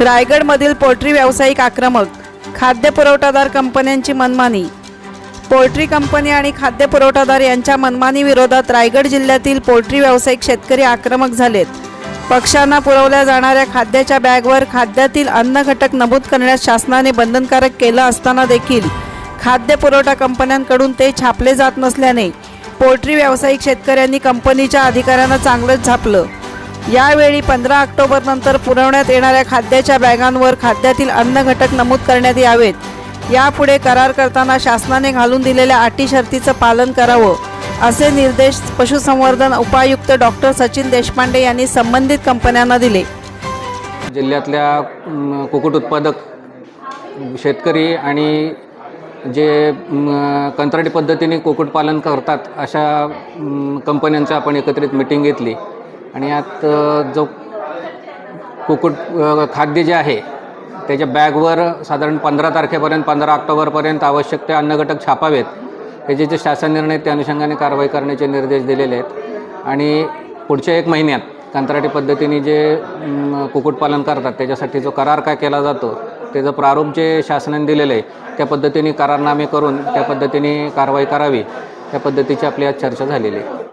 रायगडमधील पोल्ट्री व्यावसायिक आक्रमक खाद्य पुरवठादार कंपन्यांची मनमानी. पोल्ट्री कंपनी आणि खाद्य पुरवठादार यांच्या मनमानी विरोधात रायगड जिल्ह्यातील पोल्ट्री व्यावसायिक शेतकरी आक्रमक झालेत. पक्ष्यांना पुरवल्या जाणाऱ्या खाद्याच्या बॅगवर खाद्यातील अन्न घटक नमूद करण्यास शासनाने बंधनकारक केलं असताना देखील खाद्य पुरवठा कंपन्यांकडून ते छापले जात नसल्याने पोल्ट्री व्यावसायिक शेतकऱ्यांनी कंपनीच्या अधिकाऱ्यांना चांगलंच झापलं. यावेळी पंधरा ऑक्टोबर नंतर पुरवण्यात येणाऱ्या खाद्याच्या बॅगांवर खाद्यातील अन्न घटक नमूद करण्यात यावेत. यापुढे करार करताना शासनाने घालून दिलेल्या अटी शर्तीचं पालन करावं असे निर्देश पशुसंवर्धन उपायुक्त डॉक्टर सचिन देशपांडे यांनी संबंधित कंपन्यांना दिले. जिल्ह्यातल्या कुकुट उत्पादक शेतकरी आणि जे कंत्राटी पद्धतीने कुक्कुटपालन करतात अशा म, कंपन्यांचं आपण एकत्रित मिटिंग घेतली. आणि यात जो कुक्कुट खाद्य जे आहे त्याच्या बॅगवर साधारण पंधरा तारखेपर्यंत पंधरा ऑक्टोबरपर्यंत आवश्यक ते अन्नघटक छापावेत त्याचे जे शासन निर्णय त्या अनुषंगाने कारवाई करण्याचे निर्देश दिलेले आहेत. आणि पुढच्या एक महिन्यात कंत्राटी पद्धतीने जे कुक्कुटपालन करतात त्याच्यासाठी जो करार काय केला जातो त्याचं प्रारूप जे शासनाने दिलेलं आहे त्या पद्धतीने करारनामे करून त्या पद्धतीने कारवाई करावी त्या पद्धतीची आपली आज चर्चा झालेली आहे.